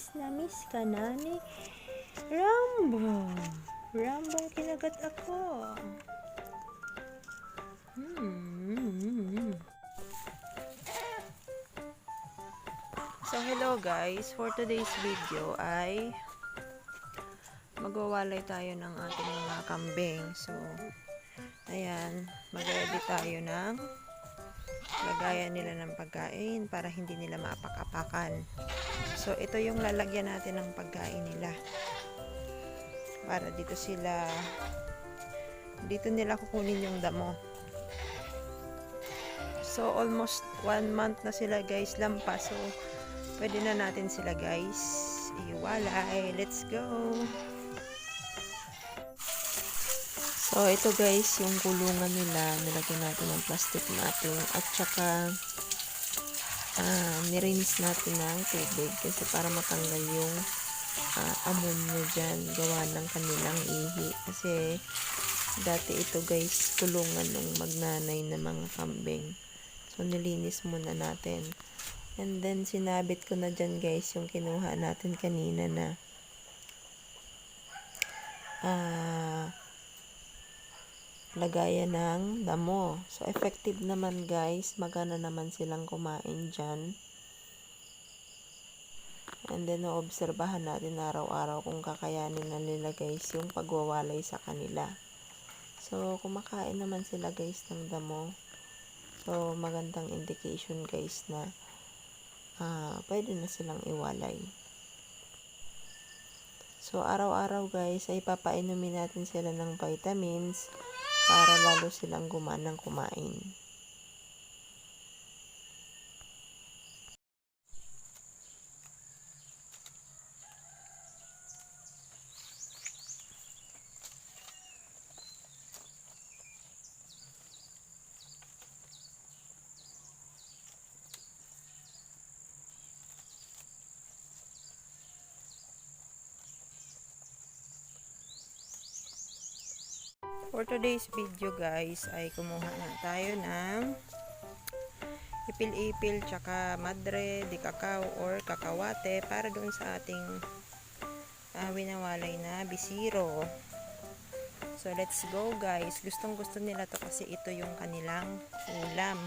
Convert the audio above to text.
miss na miss ka na ni Rambo. Rambong kinagat ako. Hmm. So hello guys, for today's video ay magwawalay tayo ng ating mga kambing. So ayan, mag-ready tayo ng lagayan nila ng pagkain para hindi nila maapak-apakan. So, ito yung lalagyan natin ng pagkain nila. Para dito sila, dito nila kukunin yung damo. So, almost one month na sila guys lampas. So, pwede na natin sila guys iwalay. Let's go! So, ito guys, yung kulungan nila, nilagyan natin ng plastic matting at saka uh, nirinis natin ng tubig kasi para matanggal yung uh, ammonia dyan, gawa ng kanilang ihi. Kasi dati ito guys, kulungan ng magnanay na mga kambing. So, nilinis muna natin. And then, sinabit ko na dyan guys yung kinuha natin kanina na ah, uh, lagayan ng damo. So, effective naman guys. Magana naman silang kumain dyan. And then, naobserbahan natin araw-araw kung kakayanin na nila guys yung pagwawalay sa kanila. So, kumakain naman sila guys ng damo. So, magandang indication guys na uh, pwede na silang iwalay. So, araw-araw guys ay papainumin natin sila ng vitamins para lalo silang gumanang kumain. For today's video guys ay kumuha na tayo ng ipil-ipil tsaka madre di kakao or kakawate para doon sa ating uh, winawalay na bisiro. So let's go guys. Gustong gusto nila to kasi ito yung kanilang ulam.